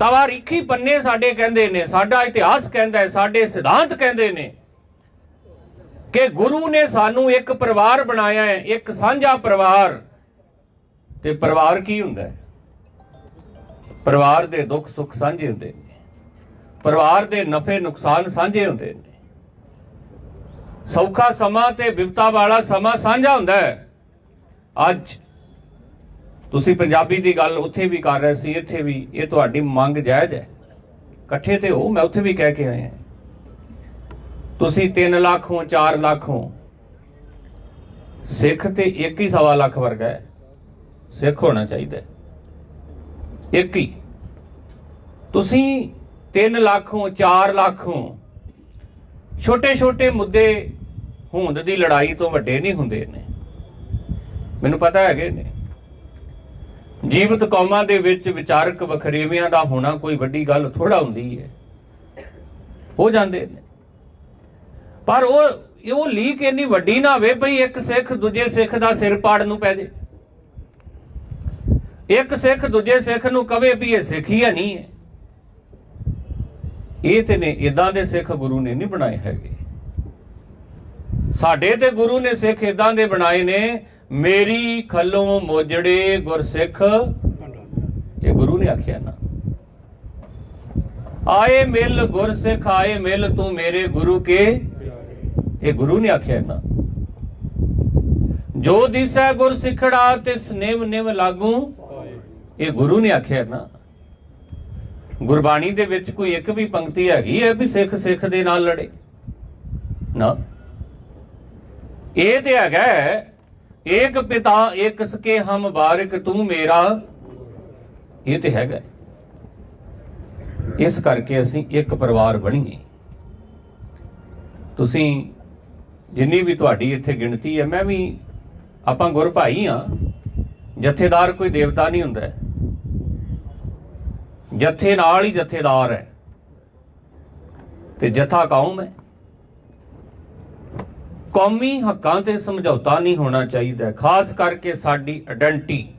ਤਵਾਰੀਖੀ ਪੰਨੇ ਸਾਡੇ ਕਹਿੰਦੇ ਨੇ, ਸਾਡਾ ਇਤਿਹਾਸ ਕਹਿੰਦਾ ਹੈ, ਸਾਡੇ ਸਿਧਾਂਤ ਕਹਿੰਦੇ ਨੇ ਕਿ ਗੁਰੂ ਨੇ ਸਾਨੂੰ ਇੱਕ ਪਰਿਵਾਰ ਬਣਾਇਆ ਹੈ, ਇੱਕ ਸਾਂਝਾ ਪਰਿਵਾਰ। ਤੇ ਪਰਿਵਾਰ ਕੀ ਹੁੰਦਾ ਹੈ? ਪਰਿਵਾਰ ਦੇ ਦੁੱਖ ਸੁੱਖ ਸਾਂਝੇ ਹੁੰਦੇ ਨੇ। ਪਰਿਵਾਰ ਦੇ ਨਫੇ ਨੁਕਸਾਨ ਸਾਂਝੇ ਹੁੰਦੇ ਨੇ। ਸੌਖਾ ਸਮਾਂ ਤੇ ਵਿਪਤਾ ਵਾਲਾ ਸਮਾਂ ਸਾਂਝਾ ਹੁੰਦਾ ਹੈ। ਅੱਜ ਤੁਸੀਂ ਪੰਜਾਬੀ ਦੀ ਗੱਲ ਉੱਥੇ ਵੀ ਕਰ ਰਹੇ ਸੀ, ਇੱਥੇ ਵੀ, ਇਹ ਤੁਹਾਡੀ ਮੰਗ ਜਾਇਜ਼ ਹੈ। ਇਕੱਠੇ ਤੇ ਹੋ, ਮੈਂ ਉੱਥੇ ਵੀ ਕਹਿ ਕੇ ਆਇਆ। ਤੁਸੀਂ 3 ਲੱਖ ਹੋ 4 ਲੱਖ ਹੋ, ਸਿੱਖ ਤੇ ਇੱਕ ਹੀ ਸਵਾ ਲੱਖ ਵਰਗਾ ਹੈ। ਸਿੱਖ ਹੋਣਾ ਚਾਹੀਦਾ ਇੱਕ ਹੀ। ਤੁਸੀਂ 3 ਲੱਖ ਹੋ 4 ਲੱਖ ਹੋ ਛੋਟੇ ਛੋਟੇ ਮੁੱਦੇ ਹੋਂਦ ਦੀ ਲੜਾਈ ਤੋਂ ਵੱਡੇ ਨਹੀਂ ਹੁੰਦੇ ਨੇ ਮੈਨੂੰ ਪਤਾ ਹੈਗੇ ਨੇ। ਜੀਵਤ ਕੌਮਾਂ ਦੇ ਵਿੱਚ ਵਿਚਾਰਕ ਵਖਰੇਵਿਆਂ ਦਾ ਹੋਣਾ ਕੋਈ ਵੱਡੀ ਗੱਲ ਥੋੜਾ ਹੁੰਦੀ ਹੈ। ਹੋ ਜਾਂਦੇ ਨੇ। ਪਰ ਉਹ ਉਹ ਲੀਕ ਇੰਨੀ ਵੱਡੀ ਨਾ ਹੋਵੇ ਭਈ ਇੱਕ ਸਿੱਖ ਦੂਜੇ ਸਿੱਖ ਦਾ ਸਿਰ ਪਾੜ ਨੂੰ ਪੈ ਜੇ ਇੱਕ ਸਿੱਖ ਦੂਜੇ ਸਿੱਖ ਨੂੰ ਕਵੇ ਵੀ ਇਹ ਸਿੱਖ ਹੀ ਹੈ ਨਹੀਂ ਹੈ। ਇਹ ਤੇ ਨੇ ਇਦਾਂ ਦੇ ਸਿੱਖ ਗੁਰੂ ਨੇ ਨਹੀਂ ਬਣਾਏ ਹੈਗੇ। ਸਾਡੇ ਤੇ ਗੁਰੂ ਨੇ ਸਿੱਖ ਇਦਾਂ ਦੇ ਬਣਾਏ ਨੇ ਮੇਰੀ ਖੱਲੋਂ ਮੋਜੜੇ ਗੁਰਸਿੱਖ। ਇਹ ਗੁਰੂ ਨੇ ਆਖਿਆ ਨਾ। ਆਏ ਮਿਲ ਗੁਰਸਿੱਖ ਆਏ ਮਿਲ ਤੂੰ ਮੇਰੇ ਗੁਰੂ ਕੇ। ਇਹ ਗੁਰੂ ਨੇ ਆਖਿਆ ਨਾ। ਜੋ ਦਿਸੈ ਗੁਰ ਸਿਖੜਾ ਤਿਸ ਨਿਵ ਨਿਵ ਲਾਗੂ। ਇਹ ਗੁਰੂ ਨੇ ਆਖਿਆ ਨਾ। ਗੁਰਬਾਣੀ ਦੇ ਵਿੱਚ ਕੋਈ ਇੱਕ ਵੀ ਪੰਕਤੀ ਹੈਗੀ ਹੈ ਵੀ ਸਿੱਖ ਸਿੱਖ ਦੇ ਨਾਲ ਲੜੇ। ਨਾ। ਇਹ ਤੇ ਹੈਗਾ ਹੈ, ਏਕ ਪਿਤਾ, ਏਕ ਸਕੇ ਹਮ ਬਾਰਿਕ ਤੂੰ ਮੇਰਾ। ਇਹ ਤੇ ਹੈਗਾ ਇਸ ਕਰਕੇ ਅਸੀਂ ਇੱਕ ਪਰਿਵਾਰ ਬਣੀਏ। ਤੁਸੀਂ ਜਿੰਨੀ ਵੀ ਤੁਹਾਡੀ ਇੱਥੇ ਗਿਣਤੀ ਹੈ, ਮੈਂ ਵੀ ਆਪਾਂ ਗੁਰ ਭਾਈ ਆ ਜਥੇਦਾਰ ਕੋਈ ਦੇਵਤਾ ਨਹੀਂ ਹੁੰਦਾ ਜਥੇ ਨਾਲ ਹੀ ਜਥੇਦਾਰ ਹੈ। ਤੇ ਜਥਾ ਕੌਮ ਹੈ। ਕੌਮੀ ਹੱਕਾਂ ਤੇ ਸਮਝੌਤਾ ਨਹੀਂ ਹੋਣਾ ਚਾਹੀਦਾ। ਖਾਸ ਕਰਕੇ ਸਾਡੀ ਆਇਡੈਂਟੀ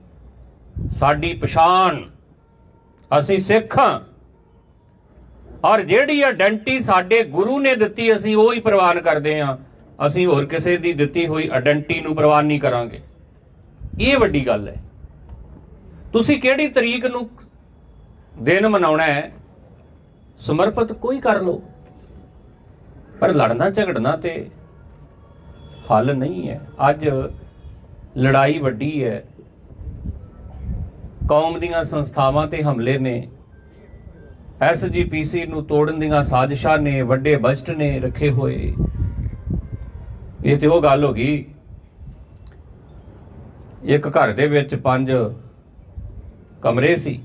ਸਾਡੀ ਪਛਾਣ। ਅਸੀਂ ਸਿੱਖ ਹਾਂ। ਔਰ ਜਿਹੜੀ ਆਇਡੈਂਟੀ ਸਾਡੇ ਗੁਰੂ ਨੇ ਦਿੱਤੀ, ਅਸੀਂ ਉਹ ਹੀ ਪ੍ਰਵਾਨ ਕਰਦੇ ਹਾਂ। ਅਸੀਂ ਹੋਰ ਕਿਸੇ ਦੀ ਦਿੱਤੀ ਹੋਈ ਆਇਡੈਂਟੀ ਨੂੰ ਪ੍ਰਵਾਨ ਨਹੀਂ ਕਰਾਂਗੇ। ਇਹ ਵੱਡੀ ਗੱਲ ਹੈ। ਤੁਸੀਂ ਕਿਹੜੀ ਤਰੀਕ ਨੂੰ ਦਿਨ ਮਨਾਉਣਾ ਹੈ? ਸਮਰਪਿਤ ਕੋਈ ਕਰ ਲੋ ਪਰ ਲੜਨਾ ਝਗੜਨਾ ਤੇ ਹੱਲ ਨਹੀਂ ਹੈ। ਅੱਜ ਲੜਾਈ ਵੱਡੀ ਹੈ। ਕੌਮ ਦੀਆਂ ਸੰਸਥਾਵਾਂ ਤੇ ਹਮਲੇ ਨੇ। ਐਸਜੀਪੀਸੀ ਨੂੰ ਤੋੜਨ ਦੀਆਂ ਸਾਜ਼ਿਸ਼ਾਂ ਨੇ, ਵੱਡੇ ਬਜਟ ਨੇ ਰੱਖੇ ਹੋਏ। ਇਹ ਤੇ ਉਹ ਗੱਲ ਹੋ ਗਈ। ਇੱਕ ਘਰ ਦੇ ਵਿੱਚ ਪੰਜ ਕਮਰੇ ਸੀ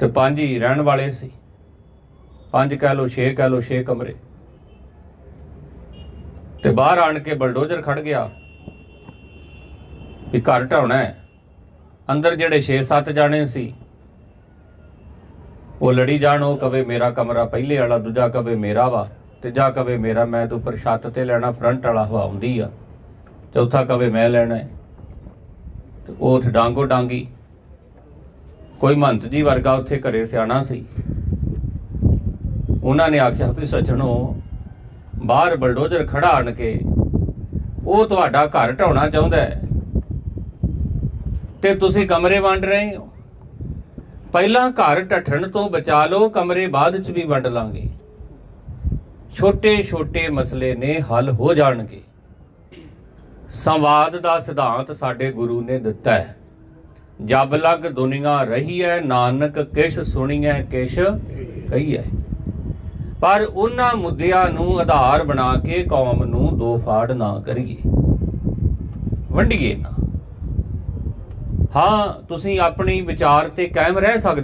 ਤੇ ਪੰਜ ਹੀ ਰਹਿਣ ਵਾਲੇ ਸੀ। ਪੰਜ ਕਹਿ ਲੋ 6 ਕਹਿ ਲੋ 6 ਕਮਰੇ। ਤੇ ਬਾਹਰ ਆਣ ਕੇ ਬਲਡੋਜ਼ਰ ਖੜ ਗਿਆ ਵੀ ਘਰ ਢਾਉਣਾ ਹੈ। ਅੰਦਰ ਜਿਹੜੇ 6-7 ਜਾਣੇ ਸੀ, ਉਹ ਲੜੀ ਜਾਣ, ਉਹ ਕਵੇ ਮੇਰਾ ਕਮਰਾ ਪਹਿਲੇ ਵਾਲਾ, ਦੂਜਾ ਕਵੇ ਮੇਰਾ ਵਾ, ਤੀਜਾ ਕਵੇ ਮੇਰਾ, ਮੈਂ ਤੇ ਉੱਪਰ ਛੱਤ ਤੇ ਲੈਣਾ, ਫਰੰਟ ਵਾਲਾ ਹਵਾ ਆਉਂਦੀ ਆ। ਚੌਥਾ ਕਵੇ ਮੈਂ ਲੈਣਾ ਹੈ। ਤੇ ਉਹ ਉੱਥੇ ਡਾਂਗੋ ਡਾਂਗੀ। ਕੋਈ ਮਹੰਤ ਜੀ ਵਰਗਾ ਉੱਥੇ ਘਰੇ ਸਿਆਣਾ ਸੀ। ਉਹਨਾਂ ਨੇ ਆਖਿਆ ਵੀ ਸੱਜਣੋ ਬਾਹਰ ਬਲਡੋਜ਼ਰ ਖੜਾ ਆਣ ਕੇ ਉਹ ਤੁਹਾਡਾ ਘਰ ਢਾਉਣਾ ਚਾਹੁੰਦਾ ਹੈ। ਤੇ ਤੁਸੀਂ ਕਮਰੇ ਵੰਡ ਰਹੇ ਹੋ। ਪਹਿਲਾਂ ਘਰ ਢੱਠਣ ਤੋਂ ਬਚਾ ਲਓ, ਕਮਰੇ ਬਾਅਦ ਚ ਵੀ ਵੰਡ ਲਾਂਗੇ। ਛੋਟੇ ਛੋਟੇ ਮਸਲੇ ਨੇ ਹੱਲ ਹੋ ਜਾਣਗੇ। ਸੰਵਾਦ ਦਾ ਸਿਧਾਂਤ ਸਾਡੇ ਗੁਰੂ ਨੇ ਦਿੱਤਾ ਹੈ। ਜਬ ਲਗ ਦੁਨੀਆ ਰਹੀ ਹੈ, ਨਾਨਕ ਕਿਛ ਸੁਣੀਐ ਕਿਛ ਕਹੀਐ। ਪਰ ਉਹਨਾਂ ਮੁੱਦਿਆਂ ਨੂੰ ਆਧਾਰ ਬਣਾ ਕੇ ਕੌਮ ਨੂੰ ਦੋ ਫਾੜ ਨਾ ਕਰੀਏ। ਵੰਡੀਏ ਨਾ। ਹਾਂ, ਤੁਸੀਂ ਆਪਣੀ ਵਿਚਾਰ ਤੇ ਕਾਇਮ ਰਹਿ ਸਕਦੇ